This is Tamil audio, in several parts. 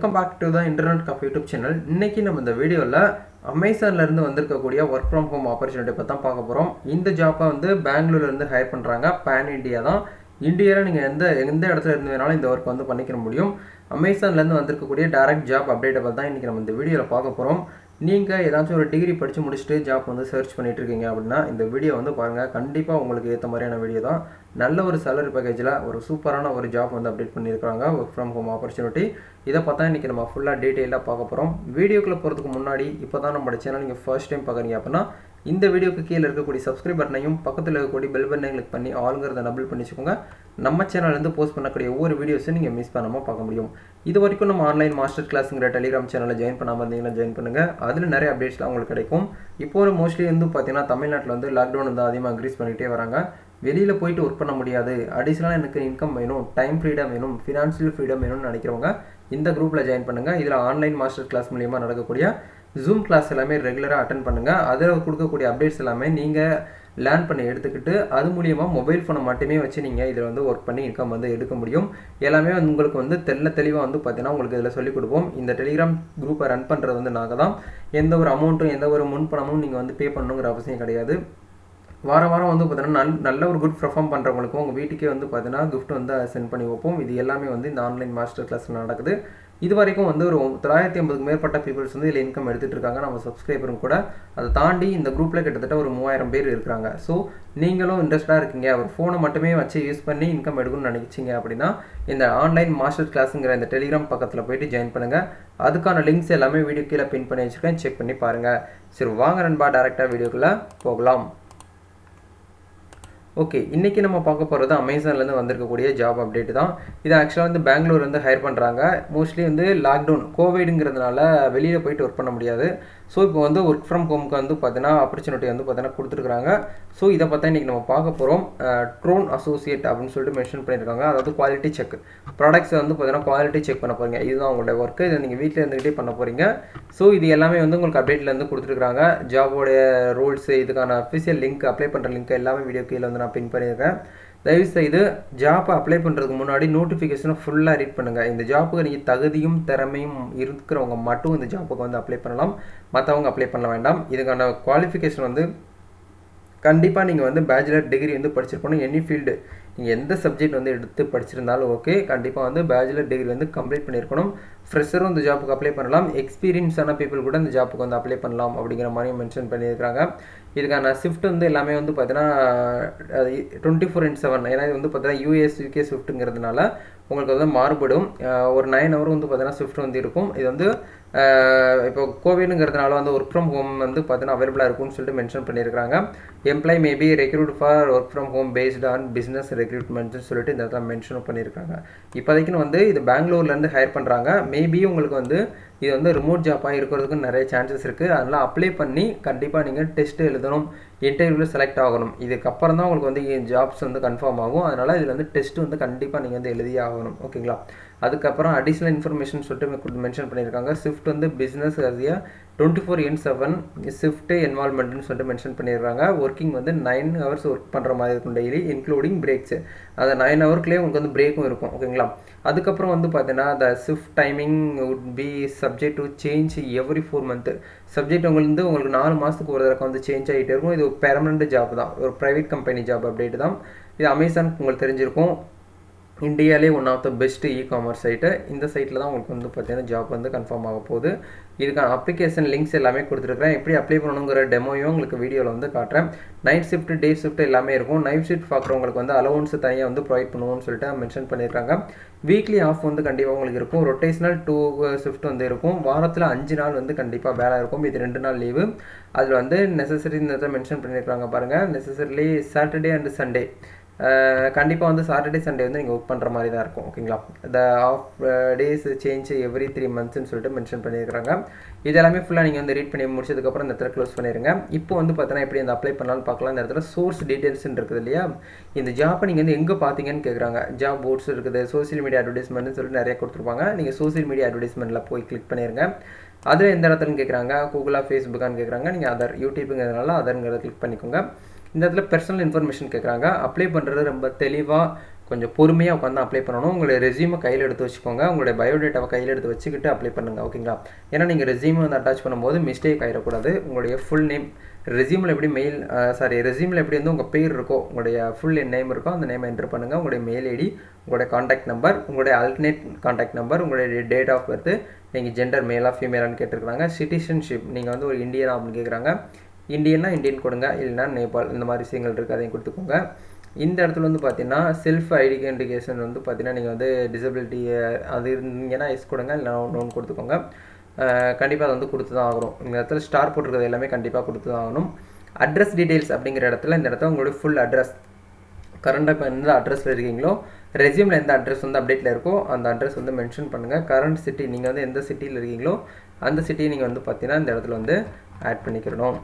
Welcome back to the internet cup YouTube channel இன்னைக்கு நம்ம இந்த வீடியோவில் அமேசான்லேருந்து வந்திருக்கக்கூடிய ஒர்க் ஃப்ரம் ஹோம் ஆப்பர்ச்சுனிட்டி பற்றி தான் பார்க்க போகிறோம் இந்த ஜாப்பை வந்து பெங்களூர்லேருந்து ஹையர் பண்ணுறாங்க பேன் இண்டியா தான். இந்தியாவில் நீங்கள் எந்த எந்த இடத்துல இருந்து வேணாலும் இந்த ஒர்க் வந்து பண்ணிக்கிற முடியும். அமேசான்லேருந்து வந்திருக்கக்கூடிய டேரக்ட் ஜாப் அப்டேட்டை பற்றி தான் இன்றைக்கி நம்ம இந்த வீடியோவில் பார்க்க போகிறோம் நீங்கள் ஏதாச்சும் ஒரு டிகிரி படித்து முடிச்சுட்டு ஜாப் வந்து சர்ச் பண்ணிகிட்டு இருக்கீங்க அப்படின்னா இந்த வீடியோ வந்து பாருங்கள் கண்டிப்பாக உங்களுக்கு ஏற்ற மாதிரியான வீடியோ தான். நல்ல ஒரு சேலரி பேக்கேஜில் ஒரு சூப்பரான ஒரு ஜாப் வந்து அப்டேட் பண்ணியிருக்காங்க ஒர்க் ஃப்ரம் ஹோம் ஆப்பர்ச்சுனிட்டி இதை பார்த்தா இன்றைக்கி நம்ம ஃபுல்லாக டீட்டெயிலாக பார்க்க போகிறோம் வீடியோக்குள்ளே போகிறதுக்கு முன்னாடி இப்போ தான் நம்ம சேனல் நீங்கள் ஃபர்ஸ்ட் டைம் பார்க்குறீங்க அப்படின்னா இந்த வீடியோக்கு கீழே இருக்கக்கூடிய சப்ஸ்கிரைப் பட்டனையும் பக்கத்தில் இருக்கக்கூடிய பெல் பட்டனை கிளிக் பண்ணி ஆளுங்கிறத டபுள் பண்ணி வச்சுக்கோங்க. நம்ம சேனல்லேருந்து போஸ்ட் பண்ணக்கூடிய ஒவ்வொரு வீடியோஸும் நீங்கள் மிஸ் பண்ணாமல் பார்க்க முடியும். இது வரைக்கும் நம்ம ஆன்லைன் மாஸ்டர் கிளாஸுங்கிற டெலிகிராம் சேனலில் ஜாயின் பண்ணாமல் இருந்தீங்கன்னா ஜாயின் பண்ணுங்கள் அதில் நிறைய அப்டேட்ஸ்லாம் உங்களுக்கு கிடைக்கும். இப்போ ஒரு மோஸ்ட்லி வந்து பார்த்தீங்கன்னா தமிழ்நாட்டில் வந்து லாக்டவுன் வந்து அதிகமாக இன்க்ரீஸ் பண்ணிகிட்டே வராங்க. வெளியில் போயிட்டு ஒர்க் பண்ண முடியாது. அடிஷ்னலாக எனக்கு இன்கம் வேணும் டைம் ஃப்ரீடம் வேணும் ஃபினான்ஷியல் ஃப்ரீடம் வேணும்னு நினைக்கிறவங்க இந்த குரூப்பில் ஜாயின் பண்ணுங்கள் இதில் ஆன்லைன் மாஸ்டர் கிளாஸ் மூலியமாக நடக்கக்கூடிய ஜூம் கிளாஸ் எல்லாமே ரெகுலராக அட்டன் பண்ணுங்கள் அதில் கொடுக்கக்கூடிய அப்டேட்ஸ் எல்லாமே நீங்கள் லேர்ன் பண்ணி எடுத்துக்கிட்டு அது மூலியமாக மொபைல் ஃபோனை மட்டுமே வச்சு நீங்கள் இதில் வந்து ஒர்க் பண்ணி இன்கம் வந்து எடுக்க முடியும். எல்லாமே வந்து உங்களுக்கு வந்து தெல்ல தெளிவாக வந்து பார்த்தீங்கன்னா உங்களுக்கு இதில் சொல்லிக் கொடுப்போம். இந்த டெலிகிராம் குரூப்பை ரன் பண்ணுறது வந்து நாங்கள் தான். எந்த ஒரு அமௌண்ட்டும் எந்த ஒரு முன்பணமும் நீங்கள் வந்து பே பண்ணணுங்கிற அவசியம் கிடையாது. வாரம் வாரம் வந்து பார்த்தீங்கன்னா நல் நல்ல ஒரு குட் பர்ஃபார்ம் பண்ணுறவங்களுக்கும் உங்கள் வீட்டுக்கே வந்து பார்த்தீங்கன்னா கிஃப்ட் வந்து சென்ட் பண்ணி வைப்போம். இது எல்லாமே வந்து இந்த ஆன்லைன் மாஸ்டர் கிளாஸில் நடக்குது. இது வரைக்கும் வந்து ஒரு தொள்ளாயிரத்தி ஐம்பதுக்கு மேற்பட்ட பீப்புள்ஸ் வந்து இதில் இன்கம் எடுத்துகிட்டு இருக்காங்க நம்ம சப்ஸ்கிரைபரும் கூட. அதை தாண்டி இந்த குரூப்பில் கிட்டத்தட்ட ஒரு மூவாயிரம் பேர் இருக்கிறாங்க. ஸோ நீங்களும் இன்ட்ரெஸ்டாக இருக்கீங்க. ஒரு ஃபோனை மட்டுமே வச்சு யூஸ் பண்ணி இன்கம் எடுக்கணும்னு நினைச்சிங்க அப்படின்னா இந்த ஆன்லைன் மாஸ்டர் கிளாஸுங்கிற இந்த டெலிகிராம் பக்கத்தில் போயிட்டு ஜாயின் பண்ணுங்கள் அதுக்கான லிங்க்ஸ் எல்லாமே வீடியோ கீழே பின் பண்ணி வச்சுருக்கேன். செக் பண்ணி பாருங்கள் சரி வாங்க நண்பா டேரெக்டாக வீடியோக்குள்ளே போகலாம். ஓகே இன்றைக்கி நம்ம பார்க்க போகிறது அமேசான்லேருந்து வந்திருக்கக்கூடிய ஜாப் அப்டேட் தான். இது ஆக்சுவலாக வந்து பெங்களூர் வந்து ஹையர் பண்ணுறாங்க மோஸ்ட்லி வந்து லாக்டவுன் கோவிடுங்கிறதுனால வெளியில் போயிட்டு ஒர்க் பண்ண முடியாது. ஸோ இப்போ வந்து ஒர்க் ஃப்ரம் ஹோம்க்கு வந்து பார்த்தீங்கன்னா ஆப்பர்ச்சுனிட்டி வந்து பார்த்தீங்கன்னா கொடுத்துருக்காங்க ஸோ இதை பார்த்தா இன்றைக்கி நம்ம பார்க்க போகிறோம் ட்ரோன் அசோசியேட் அப்படின்னு சொல்லிட்டு மென்ஷன் பண்ணியிருக்காங்க. அதாவது குவாலிட்டி செக் ப்ராடக்ட்ஸ் வந்து பார்த்தீங்கன்னா குவாலிட்டி செக் பண்ண போகிறீங்க இதுதான் உங்களோட ஒர்க்கு இதை நீங்கள் வீட்டில் இருந்துக்கிட்டே பண்ண போகிறீங்க ஸோ இது எல்லாமே வந்து உங்களுக்கு அப்டேட்லேருந்து கொடுத்துருக்காங்க ஜாபோடைய ரூல்ஸு இதுக்கான அஃபிஷியல் லிங்க் அப்ளை பண்ணுற லிங்க் எல்லாமே வீடியோ கீழே வந்து நான் பின் பண்ணியிருக்கேன். தயவுசெய்து ஜாப்பை அப்ளை பண்ணுறதுக்கு முன்னாடி நோட்டிஃபிகேஷனை ஃபுல்லாக ரீட் பண்ணுங்கள் இந்த ஜாப்புக்கு நீங்கள் தகுதியும் திறமையும் இருக்கிறவங்க மட்டும் இந்த ஜாப்புக்கு வந்து அப்ளை பண்ணலாம். மற்றவங்க அப்ளை பண்ண வேண்டாம். இதுக்கான குவாலிஃபிகேஷன் வந்து கண்டிப்பாக நீங்கள் வந்து பேச்சுலர் டிகிரி வந்து படிச்சிருக்கணும். எனி ஃபீல்டு நீங்கள் எந்த சப்ஜெக்ட் வந்து எடுத்து படிச்சிருந்தாலும் ஓகே கண்டிப்பாக வந்து பேச்சுலர் டிகிரி வந்து கம்ப்ளீட் பண்ணியிருக்கணும் ஃப்ரெஷரும் இந்த ஜாப்புக்கு அப்ளை பண்ணலாம். எக்ஸ்பீரியன்ஸான பீப்புள் கூட இந்த ஜாப்புக்கு வந்து அப்ளை பண்ணலாம் அப்படிங்கிற மாதிரி மென்ஷன் பண்ணியிருக்காங்க இதுக்கான ஷிஃப்ட் வந்து எல்லாமே வந்து பார்த்தீங்கன்னா டுவெண்ட்டி ஃபோர் இன்ட் செவன் ஏன்னா இது வந்து பார்த்தீங்கன்னா யூஎஸ் யூகே ஷிஃப்ட்டுங்கிறதுனால உங்களுக்கு வந்து மாறுபடும். ஒரு நைன் ஹவர் வந்து பார்த்தீங்கன்னா ஷிஃப்ட் வந்து இருக்கும். இது வந்து இப்போ கோவிடுங்கிறதுனால வந்து ஒர்க் ஃப்ரம் ஹோம் வந்து பார்த்தீங்கன்னா அவைலபிளாக இருக்கும்னு சொல்லிட்டு மென்ஷன் பண்ணியிருக்காங்க employ maybe recruit for work from home based on business ரெக்ரூட்மெண்ட்னு சொல்லிட்டு இந்த இடத்துல மென்ஷன் பண்ணியிருக்காங்க. இப்போதைக்குன்னு வந்து இது பெங்களூர்லேருந்து ஹையர் பண்ணுறாங்க மேபி உங்களுக்கு வந்து இது வந்து ரிமோட் ஜாப்பாக இருக்கிறதுக்கு நிறைய சான்சஸ் இருக்குது அதனால் அப்ளை பண்ணி கண்டிப்பாக நீங்கள் டெஸ்ட்டு எழுதணும் இன்டர்வியூவில் செலக்ட் ஆகணும். இதுக்கப்புறம் தான் உங்களுக்கு வந்து ஜாப்ஸ் வந்து கன்ஃபார்ம் ஆகும். அதனால் இதில் வந்து டெஸ்ட்டு வந்து கண்டிப்பாக நீங்கள் வந்து எழுதியே ஆகணும். ஓகேங்களா அதுக்கப்புறம் அடிஷ்னல் இன்ஃபர்மேஷன் சொல்லிட்டு மென்ஷன் பண்ணியிருக்காங்க. ஷிஃப்ட் வந்து பிஸ்னஸ் அதிக twenty four in seven shift என்வால்மெண்ட்னு சொல்லிட்டு மென்ஷன் பண்ணிடுறாங்க ஒர்க்கிங் வந்து நைன் ஹவர்ஸ் ஒர்க் பண்ணுற மாதிரி இருக்கும் டெய்லி இன்க்ளூடிங் பிரேக்ஸ் அந்த நைன் ஹவர்க்குலேயே உங்களுக்கு வந்து பிரேக்கும் இருக்கும் ஓகேங்களா அதுக்கப்புறம் வந்து பார்த்தீங்கன்னா the shift timing would be subject to change every four month subject உங்களுக்கு வந்து உங்களுக்கு நாலு மாதத்துக்கு ஒரு தடவை வந்து சேஞ்ச் ஆகிட்டே இருக்கும். இது ஒரு பெர்மனண்ட் ஜாப் தான். ஒரு ப்ரைவேட் கம்பெனி ஜாப் அப்டேட் தான். இது அமேசான் உங்களுக்கு தெரிஞ்சிருக்கும். இந்தியாவிலே one of the best e commerce site இந்த சைட்டில் தான் உங்களுக்கு வந்து பார்த்தீங்கன்னா ஜாப் வந்து கன்ஃபார்ம் ஆக போகுது. இதுக்கான அப்ளிகேஷன் லிங்க்ஸ் எல்லாமே கொடுத்துருக்குறேன். எப்படி அப்ளை பண்ணணுங்கிற டெமோயும் உங்களுக்கு வீடியோவில் வந்து காட்டுறேன். நைட் ஷிஃப்ட் டே ஷிஃப்ட் எல்லாமே இருக்கும். நைட் ஷிஃப்ட் பார்க்குறவங்களுக்கு வந்து அலவன்ஸ் தனியாக வந்து ப்ரொவைட் பண்ணுவோம்னு சொல்லிட்டு மென்ஷன் பண்ணியிருக்காங்க. வீக்லி ஆஃப் வந்து கண்டிப்பாக உங்களுக்கு இருக்கும். ரொட்டேஷனல் டூ ஷிஃப்ட் வந்து இருக்கும். வாரத்தில் அஞ்சு நாள் வந்து கண்டிப்பாக வேலை இருக்கும். இது ரெண்டு நாள் லீவு அதில் வந்து நெசசரி மென்ஷன் பண்ணியிருக்காங்க பாருங்கள் நெசசரிலி சாட்டர்டே அண்ட் சண்டே கண்டிப்பாக வந்து சாட்டர்டே சண்டே வந்து நீங்கள் ஒர்க் பண்ணுற மாதிரி தான் இருக்கும் ஓகேங்களா the off days change every three மந்த்ஸ்னு சொல்லிட்டு மென்ஷன் பண்ணியிருக்காங்க இது எல்லாமே ஃபுல்லாக நீங்கள் வந்து ரீட் பண்ணி முடிச்சதுக்கப்புறம் இந்த இடத்துல க்ளோஸ் பண்ணிடுங்க இப்போ வந்து பார்த்தீங்கன்னா எப்படி அந்த அப்ளை பண்ணலாம்னு பார்க்கலாம். இந்த இடத்துல சோர்ஸ் டீட்டெயில்ஸ்னு இருக்குது இல்லையா? இந்த ஜாப்பை நீங்கள் வந்து எங்கே பார்த்தீங்கன்னு கேட்குறாங்க ஜாப் போர்ட்ஸ் இருக்குது சோசியல் மீடியா அட்வர்டைஸ்மெண்ட்னு சொல்லிட்டு நிறைய கொடுத்துருப்பாங்க. நீங்கள் சோசியல் மீடியா அட்வர்டைஸ்மெண்ட்டில் போய் கிளிக் பண்ணிடுங்க அதில் எந்த இடத்துலன்னு கேட்குறாங்க கூகுளாக ஃபேஸ்புக்கான்னு கேட்குறாங்க நீங்கள் அதர் யூடியூப்புங்கிறதுனால அதருங்கிறத கிளிக் பண்ணிக்கோங்க. இந்த இடத்துல பர்சனல் இன்ஃபர்மேஷன் கேட்குறாங்க அப்ளை பண்ணுறது ரொம்ப தெளிவாக கொஞ்சம் பொறுமையாக உட்காந்து அப்ளை பண்ணணும். உங்களுடைய ரெசியூமை கையில் எடுத்து வச்சுக்கோங்க. உங்களுடைய பயோடேட்டாவை கையில் எடுத்து வச்சுக்கிட்டு அப்ளை பண்ணுங்கள் ஓகேங்களா ஏன்னா நீங்கள் ரெசியூமை வந்து அட்டாச் பண்ணும்போது மிஸ்டேக் ஆகிடக்கூடாது உங்களுடைய ஃபுல் நேம் ரெசியூமில் எப்படி மெயில் சாரி ரெசியூமில் எப்படி வந்து உங்கள் பேர் இருக்கோ உங்களுடைய ஃபுல் நேம் இருக்கோ அந்த நேம் என்டர் பண்ணுங்கள் உங்களுடைய மெயில் ஐடி உங்களுடைய காண்டாக்ட் நம்பர் உங்களுடைய அல்டர்னேட் காண்டாக்ட் நம்பர் உங்களுடைய டேட் ஆஃப் பர்த் நீங்கள் ஜெண்டர் மேலாக ஃபீமேலான்னு கேட்டிருக்கிறாங்க. சிட்டிசன்ஷிப் நீங்கள் வந்து ஒரு இந்தியனா அப்படின்னு கேட்குறாங்க இந்தியன்னா இந்தியன் கொடுங்க இல்லைன்னா நேபாள் இந்த மாதிரி விஷயங்கள் இருக்குது அதையும் கொடுத்துக்கோங்க. இந்த இடத்துல வந்து பார்த்தீங்கன்னா செல்ஃப் ஐடென்டிஃபிகேஷன் வந்து பார்த்தீங்கன்னா நீங்கள் வந்து டிசபிலிட்டி அது இருந்தீங்கன்னா எஸ் கொடுங்க இல்லை நோன் கொடுத்துக்கோங்க. கண்டிப்பாக அதை வந்து கொடுத்து தான் ஆகணும். இந்த இடத்துல ஸ்டார் போட்டிருக்கிறது எல்லாமே கண்டிப்பாக கொடுத்து தான் ஆகணும். அட்ரஸ் டீட்டெயில்ஸ் அப்படிங்கிற இடத்துல இந்த இடத்துல உங்களுடைய ஃபுல் அட்ரஸ் கரண்டாக இப்போ எந்த அட்ரஸில் இருக்கீங்களோ ரெசியூமில் எந்த அட்ரஸ் வந்து அப்டேட்டில் இருக்கோ அந்த அட்ரஸ் வந்து மென்ஷன் பண்ணுங்கள் கரண்ட் சிட்டி நீங்கள் வந்து எந்த சிட்டியில் இருக்கீங்களோ அந்த சிட்டியை நீங்கள் வந்து பார்த்தீங்கன்னா இந்த இடத்துல வந்து ஆட் பண்ணிக்கிறணும்.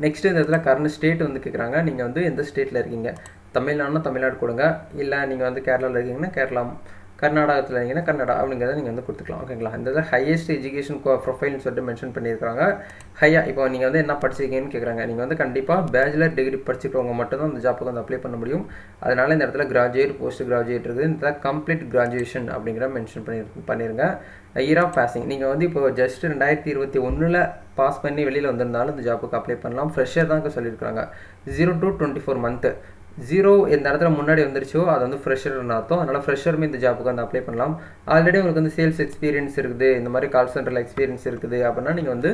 நெக்ஸ்ட் இந்த இடத்துல கரண்ட் ஸ்டேட் வந்து கேட்குறாங்க நீங்கள் வந்து எந்த ஸ்டேட்டில் இருக்கீங்க? தமிழ்நாடுனா தமிழ்நாடு கொடுங்க. இல்லை நீங்கள் வந்து கேரளாவில் இருக்கீங்கன்னா கேரளா கர்நாடகத்தில் இருக்கீங்கன்னா கன்னடா அப்படிங்கிறத நீங்கள் வந்து கொடுத்துக்கலாம் ஓகேங்களா? இந்த இதில் ஹையஸ்ட் எஜுகேஷன் ப்ரொஃபைல்னு சொல்லிட்டு மென்ஷன் பண்ணியிருக்காங்க ஹையா இப்போ நீங்கள் வந்து என்ன படிச்சிருக்கீங்கன்னு கேட்குறாங்க நீங்கள் வந்து கண்டிப்பாக பேச்சுலர் டிகிரி படிச்சுக்கிறவங்க மட்டும்தான் அந்த ஜாப்புக்கு வந்து அப்ளை பண்ண முடியும். அதனால் இந்த இடத்துல கிராஜுவேட் போஸ்ட் கிராஜுவேட் இருக்குது. இந்த இடத்துல கம்ப்ளீட் கிராஜுவேஷன் அப்படிங்கிற மென்ஷன் பண்ணி பண்ணிருங்க. இயர் ஆஃப் பாசிங் நீங்கள் வந்து இப்போ ஜஸ்ட் ரெண்டாயிரத்தி இருபத்தி ஒன்றில் பாஸ் பண்ணி வெளியில் வந்திருந்தாலும் இந்த ஜாப்புக்கு அப்ளை பண்ணலாம். ஃப்ரெஷர் தான் சொல்லியிருக்காங்க zero to twenty four month zero எந்த இடத்துல முன்னாடி வந்துருச்சோ அது வந்து ஃப்ரெஷர்னு அர்த்தம். அதனால் ஃப்ரெஷருமே இந்த ஜாப்புக்கு வந்து அப்ளை பண்ணலாம். ஆல்ரெடி உங்களுக்கு வந்து சேல்ஸ் எக்ஸ்பீரியன்ஸ் இருக்குது. இந்த மாதிரி கால் சென்டரில் எக்ஸ்பீரியன்ஸ் இருக்குது அப்படின்னா நீங்கள் வந்து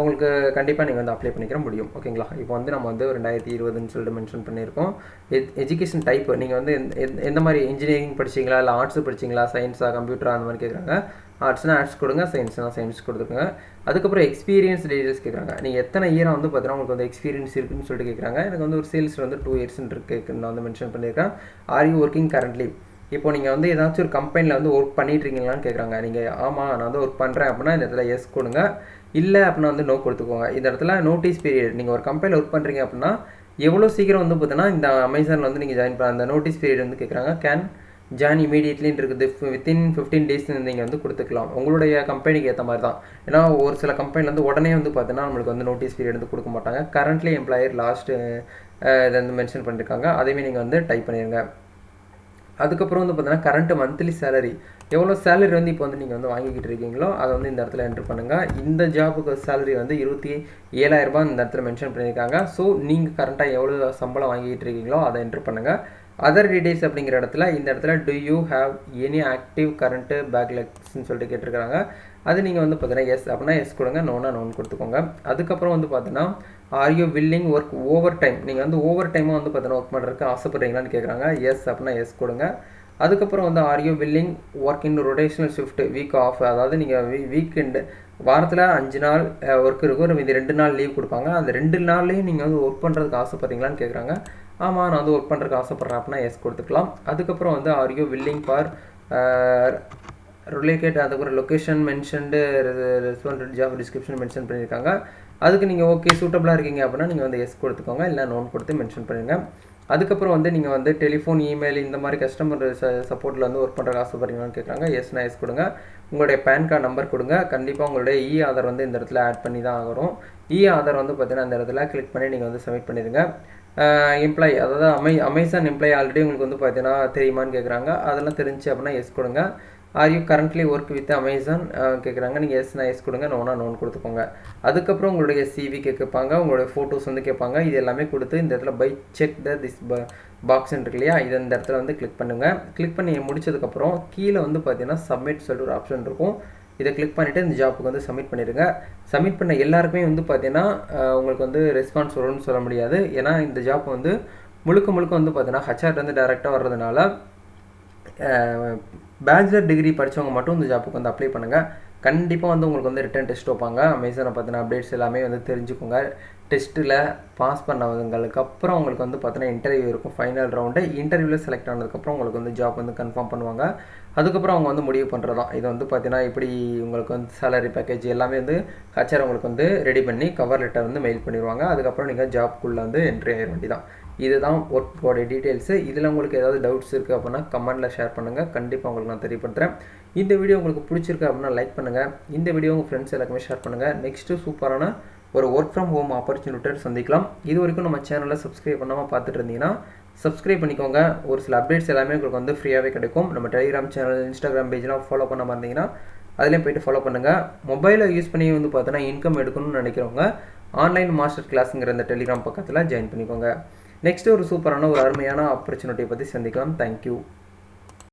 உங்களுக்கு கண்டிப்பாக நீங்கள் வந்து அப்ளை பண்ணிக்கிற முடியும். ஓகேங்களா இப்போ வந்து நம்ம வந்து ரெண்டாயிரத்தி இருபதுன்னு சொல்லிட்டு மென்ஷன் பண்ணியிருக்கோம். எஜ் எஜுகேஷன் டைப் நீங்கள் வந்து எந்த மாதிரி இன்ஜினியரிங் படிச்சிங்களா? இல்லை ஆர்ட்ஸ் படிச்சிங்களா? சயின்ஸா கம்ப்யூட்டரா அந்த மாதிரி கேட்குறாங்க ஆர்ட்ஸ்னால் ஆர்ட்ஸ் கொடுங்க சயின்ஸ்னால் சயின்ஸ் கொடுத்துருங்க அதுக்கப்புறம் எக்ஸ்பீரியன்ஸ் டீடைல்ஸ் கேட்குறாங்க நீங்கள் எத்தனை இயராக வந்து பார்த்தீங்கன்னா உங்களுக்கு வந்து எக்ஸ்பீரியன்ஸ் இருக்குன்னு சொல்லிட்டு கேட்குறாங்க எனக்கு வந்து ஒரு சேல்ஸில் வந்து டூ இயர்ஸ்ன்னு இருக்கு. நான் வந்து மென்ஷன் பண்ணியிருக்கேன். ஆர் யூ ஒர்க்கிங் கரண்ட்லி இப்போ நீங்கள் வந்து ஏதாச்சும் ஒரு கம்பெனியில் வந்து ஒர்க் பண்ணிட்டுருக்கீங்களான்னு கேட்குறாங்க நீங்கள் ஆமாம் நான் வந்து ஒர்க் பண்ணுறேன் அப்படின்னா இந்த இடத்துல எஸ் கொடுங்க. இல்லை அப்படின்னா வந்து நோ கொடுத்துக்கோங்க. இந்த இடத்துல நோட்டீஸ் பீரியட் நீங்கள் ஒரு கம்பெனியில் ஒர்க் பண்ணுறீங்க அப்படின்னா எவ்வளோ சீக்கிரம் வந்து பார்த்தீங்கன்னா இந்த அமேசானில் வந்து நீங்கள் ஜாயின் பண்ண அந்த நோட்டீஸ் பீரியட் வந்து கேட்குறாங்க கேன் ஜான் இமீடியட்லின்னு இருக்குது வித்தின் ஃபிஃப்டீன் டேஸ் நீங்கள் வந்து கொடுத்துக்கலாம். உங்களுடைய கம்பெனிக்கு ஏற்ற மாதிரி தான். ஏன்னா ஒரு சில கம்பெனியில் வந்து உடனே வந்து பார்த்தீங்கன்னா நம்மளுக்கு வந்து நோட்டீஸ் பீரியட் வந்து கொடுக்க மாட்டாங்க. கரண்ட்லி எம்ப்ளாயர் லாஸ்ட்டு இதை வந்து மென்ஷன் பண்ணியிருக்காங்க அதையுமே நீங்கள் வந்து டைப் பண்ணிடுங்க அதுக்கப்புறம் வந்து பார்த்தீங்கன்னா கரண்ட் மந்த்லி சேலரி எவ்வளோ சேலரி வந்து இப்போ வந்து நீங்கள் வந்து வாங்கிக்கிட்டு இருக்கீங்களோ அதை வந்து இந்த இடத்துல என்ட்ரு பண்ணுங்கள் இந்த ஜாபுக்கு சேலரி வந்து இருபத்தி ஏழாயிரரூபா இந்த இடத்துல மென்ஷன் பண்ணியிருக்காங்க. ஸோ நீங்கள் கரண்ட்டாக எவ்வளோ சம்பளம் வாங்கிக்கிட்டு இருக்கீங்களோ அதை என்ட்ரு பண்ணுங்கள் அதர் டீடைல்ஸ் அப்படிங்கிற இடத்துல இந்த இடத்துல do you have any active current பேக்லெக்ஸ்ன்னு சொல்லிட்டு கேட்டிருக்காங்க அது நீங்கள் வந்து பார்த்தீங்கன்னா எஸ் அப்படின்னா எஸ் கொடுங்க நோனா நோன் கொடுத்துக்கோங்க. அதுக்கப்புறம் வந்து பார்த்தீங்கன்னா are you willing work overtime நீங்கள் வந்து ஓவர் டைமாக வந்து பார்த்தீங்கன்னா ஒர்க் பண்ணுறதுக்கு ஆசைப்படுறீங்களான்னு கேட்குறாங்க எஸ் அப்படின்னா எஸ் கொடுங்க. அதுக்கப்புறம் வந்து are you willing work in rotational shift week off அதாவது நீங்கள் வீ வீக்கெண்டு வாரத்தில் அஞ்சு நாள் ஒர்க் இருக்கும். நம்ம இது ரெண்டு நாள் லீவ் கொடுப்பாங்க. அந்த ரெண்டு நாள்லேயும் நீங்கள் வந்து ஒர்க் பண்ணுறதுக்கு ஆசைப்பட்றீங்களான்னு கேட்குறாங்க ஆமாம் நான் வந்து ஒர்க் பண்ணுறதுக்கு ஆசைப்பட்றேன் அப்படின்னா எஸ் கொடுத்துக்கலாம். அதுக்கப்புறம் வந்து are you willing for related அதுக்கப்புறம் location mentioned responded job description mention பண்ணியிருக்காங்க. அதுக்கு நீங்கள் ஓகே சூட்டபுளாக இருக்கீங்க அப்படின்னா நீங்கள் வந்து எஸ் கொடுத்துக்கோங்க. இல்லை நோன் கொடுத்து மென்ஷன் பண்ணுங்க அதுக்கப்புறம் வந்து நீங்கள் வந்து டெலிஃபோன் இமெயில் இந்த மாதிரி கஸ்டமர் சப்போர்ட்டில் வந்து ஒர்க் பண்ணுற ஆசைப்படுறீங்களான்னு கேட்குறாங்க எஸ்னா எஸ் கொடுங்க. உங்களுடைய பேன் கார்டு நம்பர் கொடுங்க. கண்டிப்பாக உங்களுடைய இ ஆதார் வந்து இந்த இடத்துல ஆட் பண்ணி தான் ஆகிறோம் இ ஆதார் வந்து பார்த்தீங்கன்னா இந்த இடத்துல கிளிக் பண்ணி நீங்கள் வந்து சப்மிட் பண்ணிடுங்க. எம்ப்ளாயி அதாவது அமை அமேசான் எம்ப்ளாயி ஆல்ரெடி உங்களுக்கு வந்து பார்த்தீங்கன்னா தெரியுமான்னு கேட்குறாங்க அதெல்லாம் தெரிஞ்சு அப்படின்னா எஸ் கொடுங்க. Are you currently work with Amazon கேட்குறாங்க நீங்கள் எஸ் நான் எஸ் கொடுங்க. நோனா நோன் கொடுத்துக்கோங்க. அதுக்கப்புறம் உங்களுடைய சிவி கேட்பாங்க. உங்களுடைய ஃபோட்டோஸ் வந்து கேட்பாங்க. இது எல்லாமே கொடுத்து இந்த இடத்துல பை செக் த திஸ் ப பாக்ஸ் இருக்கு இல்லையா? இது இந்த இடத்துல வந்து கிளிக் பண்ணுங்கள் கிளிக் பண்ணி முடிச்சதுக்கப்புறம் கீழே வந்து பார்த்தீங்கன்னா சப்மிட் சொல்லிட்டு ஒரு ஆப்ஷன் இருக்கும். இதை கிளிக் பண்ணிவிட்டு இந்த ஜாப்புக்கு வந்து சப்மிட் பண்ணிடுங்க. சப்மிட் பண்ண எல்லாருக்குமே வந்து பார்த்தீங்கன்னா உங்களுக்கு வந்து ரெஸ்பான்ஸ் வரும்னு சொல்ல முடியாது. ஏன்னா இந்த ஜாப் வந்து முழுக்க முழுக்க வந்து பார்த்தீங்கன்னா ஹச்ஆர் வந்து டேரெக்டாக வர்றதுனால பேச்சுலர் டிகிரி படித்தவங்க மட்டும் இந்த ஜாப்புக்கு வந்து அப்ளை பண்ணுங்கள் கண்டிப்பாக வந்து உங்களுக்கு வந்து ரிட்டன் டெஸ்ட் வைப்பாங்க. அமேசானை பற்றின அப்டேட்ஸ் எல்லாமே வந்து தெரிஞ்சுக்கோங்க. டெஸ்ட்டில் பாஸ் பண்ணவங்களுக்கு அப்புறம் உங்களுக்கு வந்து பார்த்தீங்கன்னா இன்டர்வியூ இருக்கும். ஃபைனல் ரவுண்டு இன்டர்வியூவில் செலக்ட் ஆனதுக்கப்புறம் உங்களுக்கு வந்து ஜாப் வந்து கன்ஃபார்ம் பண்ணுவாங்க. அதுக்கப்புறம் அவங்க வந்து முடிவு பண்ணுறதான் இது வந்து பார்த்தீங்கன்னா இப்படி உங்களுக்கு வந்து சேலரி பேக்கேஜ் எல்லாமே வந்து ஹச்ஆர் உங்களுக்கு வந்து ரெடி பண்ணி கவர் லெட்டர் வந்து மெயில் பண்ணிடுவாங்க அதுக்கப்புறம் நீங்கள் ஜாப்குள்ளே வந்து என்ட்ரி ஆகிட வேண்டியதான் இதுதான் ஒர்க்கோடைய டீட்டெயில்ஸு இதில் உங்களுக்கு ஏதாவது டவுட்ஸ் இருக்குது அப்படின்னா கமெண்ட்டில் ஷேர் பண்ணுங்கள் கண்டிப்பாக உங்களுக்கு நான் தெரியப்படுத்துகிறேன் இந்த வீடியோ உங்களுக்கு பிடிச்சிருக்கு அப்படின்னா லைக் பண்ணுங்கள் இந்த வீடியோ உங்கள் ஃப்ரெண்ட்ஸ் எல்லாருக்குமே ஷேர் பண்ணுங்கள் நெக்ஸ்ட்டு சூப்பரான ஒரு ஒர்க் ஃப்ரம் ஹோம் ஆப்பர்ச்சுனிட்டி சந்திக்கலாம். இது வரைக்கும் நம்ம சேனலில் சப்ஸ்கிரைப் பண்ணாமல் பார்த்துட்டு இருந்தீங்கன்னா சப்ஸ்கிரைப் பண்ணிக்கோங்க. ஒரு சில அப்டேட்ஸ் எல்லாமே உங்களுக்கு வந்து ஃப்ரீயாகவே கிடைக்கும். நம்ம டெலிகிராம் சேனல் இன்ஸ்டாகிராம் பேஜ்லாம் ஃபாலோ பண்ண இருந்தீங்கன்னா அதுலேயும் போயிட்டு ஃபாலோ பண்ணுங்கள் மொபைலை யூஸ் பண்ணி வந்து பார்த்தோன்னா இன்கம் எடுக்கணும்னு நினைக்கிறவங்க ஆன்லைன் மாஸ்டர் கிளாஸுங்கிற இந்த டெலிகிராம் பக்கத்தில் ஜாயின் பண்ணிக்கோங்க. நெக்ஸ்ட் ஒரு சூப்பரான ஒரு அருமையான ஆப்பர்ச்சுனிட்டியை பற்றி சந்திக்கலாம். தேங்க்யூ